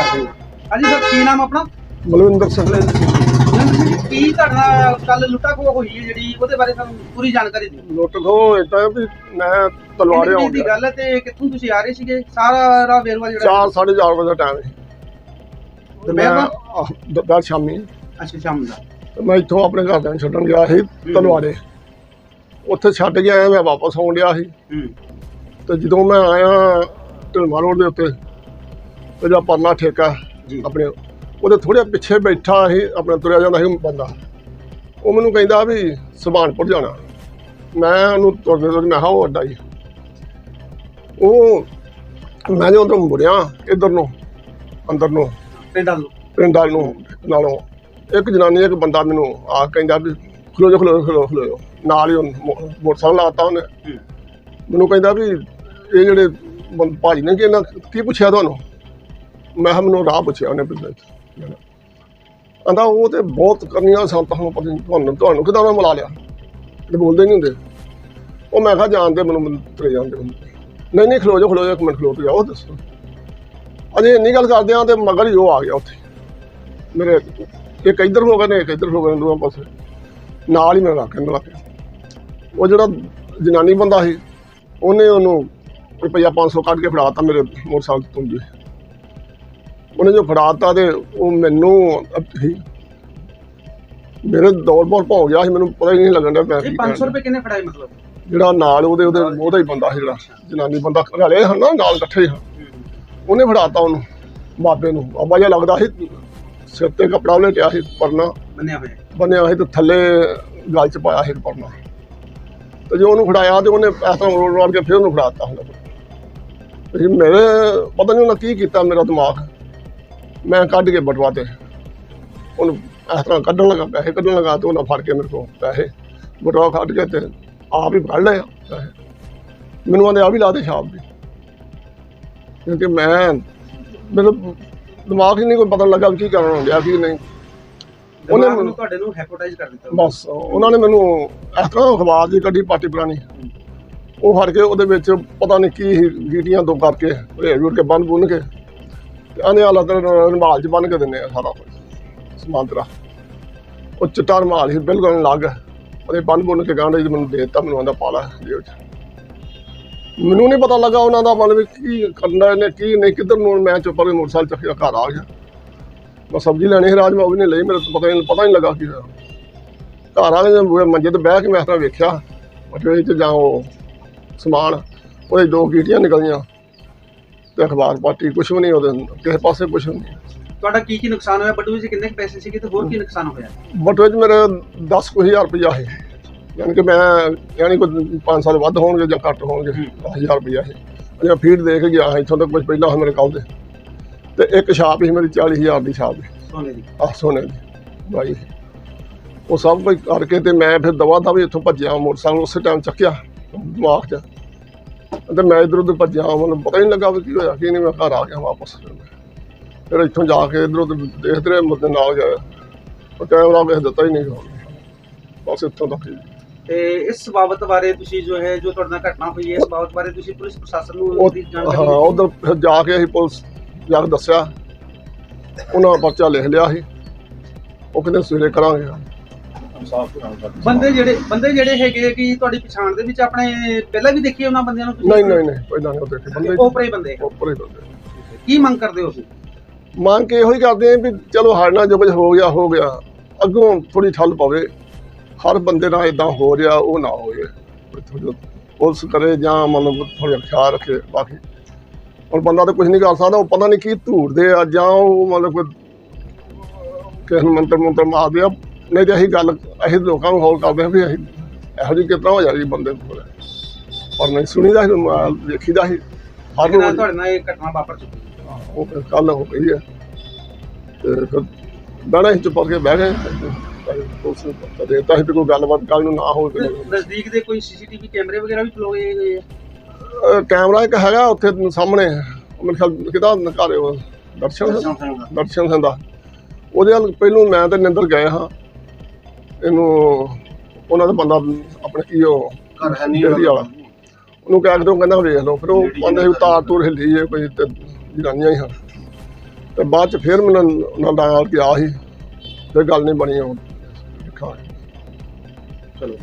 ਕਰਦੇ ਹੋ ਹਾਂਜੀ ਸਰ ਕੀ ਨਾਮ ਆਪਣਾ? ਬਲਵਿੰਦਰ ਸਿੰਘ। ਕੀ ਤੁਹਾਡਾ ਕੱਲ ਲੁੱਟਾ ਖੋਹ ਹੋਈ ਹੈ ਜਿਹੜੀ ਉਹਦੇ ਬਾਰੇ ਸਾਨੂੰ ਪੂਰੀ ਜਾਣਕਾਰੀ ਦਿਓ। ਲੁੱਟ ਖੋ ਇਦਾਂ ਵੀ ਮੈਂ ਤਲਵਾਰੇ ਕਿੰਨੀ ਦੀ ਗੱਲ ਹੈ ਤੇ ਕਿੱਥੋਂ ਤੁਸੀਂ ਆ ਰਹੇ ਸੀਗੇ? ਸਾਰਾ ਰਾ ਵੇਰਵਾ ਜਿਹੜਾ 4 4:30 ਵਜੇ ਦਾ ਟਾਈਮ ਸੀ ਤੇ ਮੈਂ ਦੁਪਹਿਰ ਆਹ, ਦੁਪਹਿਰ ਸ਼ਾਮੀ। ਅੱਛਾ ਸ਼ਾਮ ਦਾ। ਤੇ ਮੈਂ ਇੱਥੋਂ ਆਪਣੇ ਘਰਦਿਆਂ ਨੂੰ ਛੱਡਣ ਗਿਆ ਸੀ ਤਲਵਾਰੇ। ਉੱਥੇ ਛੱਡ ਕੇ ਆਇਆ ਮੈਂ ਵਾਪਸ ਆਉਣ ਡਿਆ ਸੀ। ਹੂੰ। ਤੇ ਜਦੋਂ ਮੈਂ ਆਇਆ ਢਲਮਾ ਰੋਡ ਦੇ ਉੱਤੇ ਤੇ ਜਿਹੜਾ ਪਰਨਾ ਠੇਕਾ ਜੀ। ਆਪਣੇ ਉਹਦੇ ਥੋੜੇ ਪਿੱਛੇ ਬੈਠਾ ਸੀ ਆਪਣੇ ਤੁਰਿਆ ਜਾਂਦਾ ਸੀ ਬੰਦਾ। ਉਹ ਮੈਨੂੰ ਕਹਿੰਦਾ ਵੀ ਸੁਭਾਨਪੁਰ ਜਾਣਾ। ਮੈਂ ਉਹਨੂੰ ਤੁਰਦੇ ਤੁਰਦੇ ਮੈਂ ਉਹ ਅੱਡਾ ਹੀ ਉਹ ਮੈਂ ਜਦੋਂ ਤੋਂ ਮੁੜਿਆ ਇਧਰ ਨੂੰ ਅੰਦਰ ਨੂੰ ਪਿੰਡਾਂ ਨੂੰ। ਪਿੰਡ ਨੂੰ ਨਾਲੋਂ ਇੱਕ ਜਨਾਨੀ ਇੱਕ ਬੰਦਾ ਮੈਨੂੰ ਆ ਕਹਿੰਦਾ ਵੀ ਖਲੋ ਜਾ ਖਲੋ ਜਾ, ਖਲੋ ਖਲੋ ਜਾ। ਨਾਲ ਹੀ ਮੋਟਰਸਾਈਕਲ ਲਾਤਾ ਉਹਨੇ। ਹੂੰ। ਮੈਨੂੰ ਕਹਿੰਦਾ ਵੀ ਇਹ ਜਿਹੜੇ ਭਾਜੀ ਨੇ ਕਿ ਇਹਨਾਂ ਕੀ ਪੁੱਛਿਆ ਤੁਹਾਨੂੰ? ਮੈਂ ਕਿਹਾ ਮੈਨੂੰ ਰਾਹ ਪੁੱਛਿਆ ਉਹਨੇ ਪਿੰਡ ਵਿੱਚ ਆਂਦਾ ਉਹ ਤੇ ਬਹੁਤ ਕਰਨੀਆਂ ਸੰਤਾਂ ਨੂੰ ਪਤਾ ਨਹੀਂ ਤੁਹਾਨੂੰ ਤੁਹਾਨੂੰ ਕਿਦਾਂ ਉਹਨਾਂ ਮਿਲਾ ਲਿਆ? ਇਹ ਬੋਲਦੇ ਨਹੀਂ ਹੁੰਦੇ। ਉਹ ਮੈਂ ਕਿਹਾ ਜਾਣਦੇ ਮੈਨੂੰ ਮੈਨੂੰ ਜਾਂਦੇ ਜਾਣਦੇ ਨਹੀਂ ਨਹੀਂ, ਖਲੋ ਜਾ ਖਲੋ ਜਾ ਇੱਕ ਮਿੰਟ ਖਲੋ ਤੇ ਜਾਓ, ਦੱਸੋ। ਅਜੇ ਇੰਨੀ ਗੱਲ ਕਰਦੇ ਆ ਤੇ ਮਗਰ ਹੀ ਉਹ ਆ ਗਿਆ ਉੱਥੇ। ਮੇਰੇ ਇੱਕ ਇੱਧਰ ਹੋ ਗਏ ਨੇ, ਇੱਕ ਇੱਧਰ ਹੋ ਗਏ ਨੇ, ਦੋਵਾਂ ਪਾਸੇ। ਨਾਲ ਹੀ ਮੈਂ ਰੱਖ ਕੇ ਲੱਗ ਉਹ ਜਿਹੜਾ ਜਨਾਨੀ ਬੰਦਾ ਸੀ, ਉਹਨੇ ਉਹਨੂੰ ਰੁਪਈਆ 500 ਕੱਢ ਕੇ ਫੜਾਤਾ ਮੇਰੇ ਮੋਟਰਸਾਈਕਲ ਤੋਂ ਜੀ ਉਹਨੇ ਜੋ ਫੜਾਤਾ ਤੇ ਉਹ ਮੈਨੂੰ ਮੇਰੇ ਦੌੜ ਬਹੁਤ ਭੌਂ ਗਿਆ ਸੀ ਮੈਨੂੰ ਪਤਾ ਹੀ ਨਹੀਂ ਲੱਗਣ ਡਿਆ ਇਹ 500 ਰੁਪਏ ਕਿੰਨੇ ਫੜਾਏ ਮਤਲਬ? ਜਿਹੜਾ ਨਾਲ ਉਹਦੇ ਉਹਦੇ ਉਹਦਾ ਹੀ ਬੰਦਾ ਸੀ ਜਿਹੜਾ ਜਨਾਨੀ ਬੰਦਾ ਰਲੇ ਹਨ ਨਾ ਨਾਲ ਇਕੱਠੇ ਹਨ ਉਹਨੇ ਫੜਾਤਾ ਉਹਨੂੰ ਬਾਬੇ ਨੂੰ। ਬਾਬਾ ਜਿਹਾ ਲੱਗਦਾ ਸੀ ਸਿਰ ਤੇ ਕਪੜਾ ਉਹਨੇ ਟਿਆ ਸੀ ਪਰਨਾ। ਬੰਨਿਆ ਹੋਇਆ। ਬੰਨਿਆ ਸੀ ਤੇ ਥੱਲੇ ਗਲ ਚ ਪਾਇਆ ਸੀ ਪਰਨਾ। ਤੇ ਜੋ ਉਹਨੂੰ ਫੜਾਇਆ ਤੇ ਉਹਨੇ ਐਸਾ ਰੋੜ ਰੋੜ ਕੇ ਫਿਰ ਉਹਨੂੰ ਫੜਾਤਾ ਹੁੰਦਾ। ਤੇ ਮੇਰੇ ਪਤਾ ਨਹੀਂ ਉਹਨਾਂ ਕੀ ਕੀਤਾ ਮੇਰਾ ਦਿਮਾਗ। ਮੈਂ ਕੱਢ ਕੇ ਬਟਵਾ ਤੇ ਉਹਨੂੰ ਇਸ ਤਰ੍ਹਾਂ ਕੱਢਣ ਲੱਗਾ ਪੈਸੇ ਕੱਢਣ ਲੱਗਾ ਤੇ ਉਹਨਾਂ ਫੜ ਕੇ ਮੇਰੇ ਕੋਲ ਪੈਸੇ। ਬਟਵਾ ਕੱਢ ਕੇ ਤੇ ਆਪ ਹੀ ਫੜ ਲਿਆ ਪੈਸੇ। ਮੈਨੂੰ ਆਂਦੇ ਆ ਵੀ ਲਾ ਦੇ ਛਾਪ ਦੀ। ਕਿਉਂਕਿ ਮੈਂ ਮੈਨੂੰ ਦਿਮਾਗ ਹੀ ਨਹੀਂ ਕੋਈ ਪਤਾ ਲੱਗਾ ਵੀ ਕੀ ਕਰਨਾ ਹੁੰਦਾ ਕੀ ਨਹੀਂ। ਉਹਨੇ ਮੈਨੂੰ- ਤੁਹਾਡੇ ਨੂੰ ਹੈਪੋਟਾਈਜ਼ ਕਰ ਦਿੱਤਾ। ਬਸ ਉਹਨਾਂ ਨੇ ਮੈਨੂੰ ਇਸ ਤਰ੍ਹਾਂ ਅਖਬਾਰ ਦੀ ਕੱਢੀ ਪਾਟੀ ਪੁਰਾਣੀ। ਉਹ ਫੜ ਕੇ ਉਹਦੇ ਵਿੱਚ ਪਤਾ ਨਹੀਂ ਕੀ ਗੀਟੀਆਂ ਦੋ ਕਰਕੇ ਰੂੜ ਕੇ ਬੰਨ ਬੁੰਨ ਕੇ ਤੇ ਆਨੇ ਵਾਲਾ ਤਾਂ ਰਮਾਲ ਚ ਬੰਨ ਕੇ ਦਿੰਦੇ ਆ ਸਾਰਾ ਕੁਝ ਸਮਾਂਤਰਾ ਉਹ ਚਿੱਟਾ ਰਮਾਲ ਸੀ, ਬਿਲਕੁਲ ਲੱਗ ਉਹਦੇ ਬੰਨ ਬੁੰਨ ਕੇ ਗਾਂਡੇ ਮੈਨੂੰ ਦੇ ਦਿੱਤਾ, ਮੈਨੂੰ ਆਂਦਾ ਪਾਲਾ ਜੇਬ ਚ। ਮੈਨੂੰ ਨਹੀਂ ਪਤਾ ਲੱਗਾ ਉਹਨਾਂ ਦਾ ਮਨ ਵੀ ਕੀ ਕਰਨਾ ਇਹਨੇ, ਕੀ ਨਹੀਂ, ਕਿੱਧਰ ਨੂੰ ਮੈਂ ਚੁੱਪ ਕਰਕੇ ਮੋਟਰਸਾਈਕਲ ਚੱਕ ਕੇ ਘਰ ਆ ਗਿਆ। ਮੈਂ ਸਬਜ਼ੀ ਲੈਣੀ ਸੀ ਰਾਜ ਮੈਂ ਉਹ ਵੀ ਨਹੀਂ ਲਈ, ਮੇਰੇ ਤੋਂ ਪਤਾ ਹੀ ਪਤਾ ਨਹੀਂ ਲੱਗਾ ਕੀ ਘਰ ਆ ਕੇ ਮੰਜੇ ਤੇ ਬਹਿ ਕੇ ਮੈਂ ਇਸ ਵੇਖਿਆ। ਬਟਵੇ ਚ ਜਾਂ ਉਹ ਸਮਾਨ, ਉਹਦੇ ਦੋ ਕੀਟੀਆਂ ਨਿਕਲੀਆਂ। ਤੇ ਅਖਬਾਰ ਪਾਟੀ ਕੁਛ ਵੀ ਨਹੀਂ ਉਹਦੇ ਕਿਸੇ ਪਾਸੇ ਕੁਛ ਵੀ ਨਹੀਂ। ਤੁਹਾਡਾ ਕੀ ਕੀ ਨੁਕਸਾਨ ਹੋਇਆ? ਬਟੂਏ 'ਚ ਕਿੰਨੇ ਕੁ ਪੈਸੇ ਸੀਗੇ ਤੇ ਹੋਰ ਕੀ ਨੁਕਸਾਨ ਹੋਇਆ? ਬਟਵੇ ਚ ਮੇਰੇ 10 ਕੁ ਹਜ਼ਾਰ ਰੁਪਇਆ ਹੈ ਯਾਨੀ ਕਿ ਮੈਂ ਯਾਨੀ ਕੋਈ 5 ਸਾਲ ਵੱਧ ਹੋਣਗੇ ਜਾਂ ਘੱਟ ਹੋਣਗੇ 10000 ਰੁਪਇਆ ਹੈ ਅਜੇ ਫੀਡ ਦੇ ਕੇ ਗਿਆ ਇੱਥੋਂ ਤੱਕ ਕੁਝ ਪਹਿਲਾਂ ਹੋਇਆ ਮੇਰੇ ਕੋਲ ਦੇ। ਤੇ ਇੱਕ ਛਾਪ ਸੀ ਮੇਰੀ 40000 ਦੀ ਛਾਪ ਸੋਨੇ ਦੀ। ਆਹ ਸੋਨੇ ਦੀ ਭਾਈ ਉਹ ਸਭ ਕੁਝ ਕਰਕੇ ਤੇ ਮੈਂ ਫਿਰ ਦਵਾ ਦਵਾ ਇੱਥੋਂ ਭੱਜਿਆ ਮੋਟਰਸਾਈਕਲ ਉਸੇ ਟਾਈਮ ਚੱਕਿਆ ਦਿਮਾਗ 'ਚ। ਤੇ ਮੈਂ ਇਧਰ ਉਧਰ ਭੱਜਿਆ ਮੈਨੂੰ ਪਤਾ ਹੀ ਨਹੀਂ ਲੱਗਾ ਵੀ ਕੀ ਹੋਇਆ ਕੀ ਨਹੀਂ ਮੈਂ ਘਰ ਆ ਗਿਆ ਵਾਪਸ। ਫਿਰ ਇੱਥੋਂ ਜਾ ਕੇ ਇਧਰ ਉਧਰ ਦੇਖਦੇ ਰਹੇ ਮੁੱਦੇ ਨਾਲ ਗਿਆ। ਉਹ ਕੈਮਰਾ ਵੇਖ ਦਿੱਤਾ ਹੀ ਨਹੀਂ ਬਸ ਇੱਥੋਂ ਤੱਕ ਹੀ। ਤੇ ਇਸ ਬਾਬਤ ਬਾਰੇ ਤੁਸੀਂ ਜੋ ਹੈ ਜੋ ਤੁਹਾਡੇ ਨਾਲ ਘਟਨਾ ਹੋਈ ਹੈ ਇਸ ਬਾਬਤ ਬਾਰੇ ਤੁਸੀਂ ਪੁਲਿਸ ਪ੍ਰਸ਼ਾਸਨ ਨੂੰ ਦੀ ਹਾਂ ਜਾਣਕਾਰੀ ਉਧਰ ਜਾ ਕੇ ਅਸੀਂ ਪੁਲਿਸ ਜਾ ਕੇ ਦੱਸਿਆ। ਉਹਨਾਂ ਪਰਚਾ ਲਿਖ ਲਿਆ ਸੀ। ਉਹ ਕਹਿੰਦੇ ਸਵੇਰੇ ਕਰਾਂਗੇ। ਬੰਦੇ ਜਿਹੜੇ ਬੰਦੇ ਜਿਹੜੇ ਹੈਗੇ ਕਿ ਤੁਹਾਡੀ ਪਛਾਣ ਦੇ ਵਿੱਚ ਆਪਣੇ ਪਹਿਲਾਂ ਵੀ ਦੇਖੀ ਉਹਨਾਂ ਬੰਦਿਆਂ ਨੂੰ ਤੁਸੀਂ? ਨਹੀਂ ਨਹੀਂ ਨਹੀਂ ਪਹਿਲਾਂ ਨਹੀਂ ਉਹ ਦੇਖੇ। ਬੰਦੇ ਓਪਰੇ ਹੀ ਬੰਦੇ ਉੱਪਰ ਹੀ ਬੰਦੇ ਕੀ ਮੰਗ ਕਰਦੇ ਹੋ ਤੁਸੀਂ? ਮੰਗ ਕੇ ਇਹੋ ਹੀ ਕਰਦੇ ਆ ਵੀ ਚਲੋ ਸਾਡੇ ਨਾਲ ਜੋ ਕੁਝ ਹੋ ਗਿਆ ਹੋ ਗਿਆ। ਅੱਗੋਂ ਥੋੜੀ ਠੱਲ ਪਵੇ। ਹਰ ਬੰਦੇ ਨਾਲ ਇਦਾਂ ਹੋ ਰਿਹਾ ਉਹ ਨਾ ਹੋਵੇ। ਥੋੜੀ ਪੁਲਿਸ ਕਰੇ ਜਾਂ ਮਤਲਬ ਥੋੜਾ ਖਿਆਲ ਰੱਖੇ ਬਾਕੀ। ਹੁਣ ਬੰਦਾ ਤਾਂ ਕੁਝ ਨਹੀਂ ਕਰ ਸਕਦਾ ਉਹ ਪਤਾ ਨਹੀਂ ਕੀ ਧੂੜਦੇ ਆ ਜਾਂ ਉਹ ਮਤਲਬ ਕੋਈ ਕਿਸੇ ਨੂੰ ਮੰਤਰ ਮੰਤਰ ਮਾਰਦੇ ਆ। ਨਹੀਂ ਤੇ ਅਸੀਂ ਗੱਲ ਅਸੀਂ ਲੋਕਾਂ ਨੂੰ ਹੌਲ ਕਰਦੇ ਆ ਵੀ ਅਸੀਂ ਇਹੋ ਜਿਹੀ ਕਿਤਨਾ ਹੋ ਜਾਏਗੀ ਬੰਦੇ ਕੋਲ। ਪਰ ਨਹੀਂ ਸੁਣੀਦਾ ਸੀ ਦੇਖੀਦਾ ਸੀ। ਹਰ ਰੋਜ਼ ਤੁਹਾਡੇ ਨਾਲ ਇਹ ਘਟਨਾ ਵਾਪਰ ਚੁੱਕੀ ਹੈ। ਉਹ ਕੱਲ ਹੋ ਗਈ ਹੈ। ਤੇ ਫਿਰ ਬਹਿਣਾ ਹੀ ਚੁੱਪ ਕਰਕੇ ਬਹਿ ਗਏ। ਉਸ ਨੂੰ ਦੇਤਾ ਸੀ ਵੀ ਕੋਈ ਗੱਲਬਾਤ ਕੱਲ ਨੂੰ ਨਾ ਹੋਵੇ ਨਜ਼ਦੀਕ ਦੇ ਕੋਈ ਸੀਸੀਟੀਵੀ ਕੈਮਰੇ ਵਗੈਰਾ ਵੀ ਖਲੋਏ ਗਏ ਆ? ਕੈਮਰਾ ਇੱਕ ਹੈਗਾ ਉੱਥੇ ਸਾਹਮਣੇ। ਮੇਰੇ ਖਿਆਲ ਕਿਹਦਾ ਘਰ ਹੈ ਉਹ? ਦਰਸ਼ਨ ਦਰਸ਼ਨ ਸਿੰਘ ਦਾ। ਉਹਦੇ ਨਾਲ ਪਹਿਲੋਂ ਮੈਂ ਤੇ ਨਿੰਦਰ ਗਏ ਹਾਂ। ਇਹਨੂੰ ਉਹਨਾਂ ਦਾ ਬੰਦਾ ਆਪਣੇ ਕੀ ਉਹ ਘਰ ਹੈ ਨਹੀਂ ਡੇਅਰੀ ਵਾਲਾ। ਉਹਨੂੰ ਕਹਿ ਕੇ ਤੇ ਉਹ ਕਹਿੰਦਾ ਵੇਖ ਲਓ ਫਿਰ ਉਹ ਕਹਿੰਦੇ ਸੀ ਤਾਰ ਤੂਰ ਹਿੱਲੀ ਜੇ ਕੋਈ ਤੇ ਜਨਾਨੀਆਂ ਹੀ ਹਨ। ਤੇ ਬਾਅਦ ਚ ਫਿਰ ਮੈਨੂੰ ਨਾਲ ਨਾਲ ਗਿਆ ਸੀ ਫਿਰ ਗੱਲ ਨਹੀਂ ਬਣੀ ਉਹ। ਚਲੋ।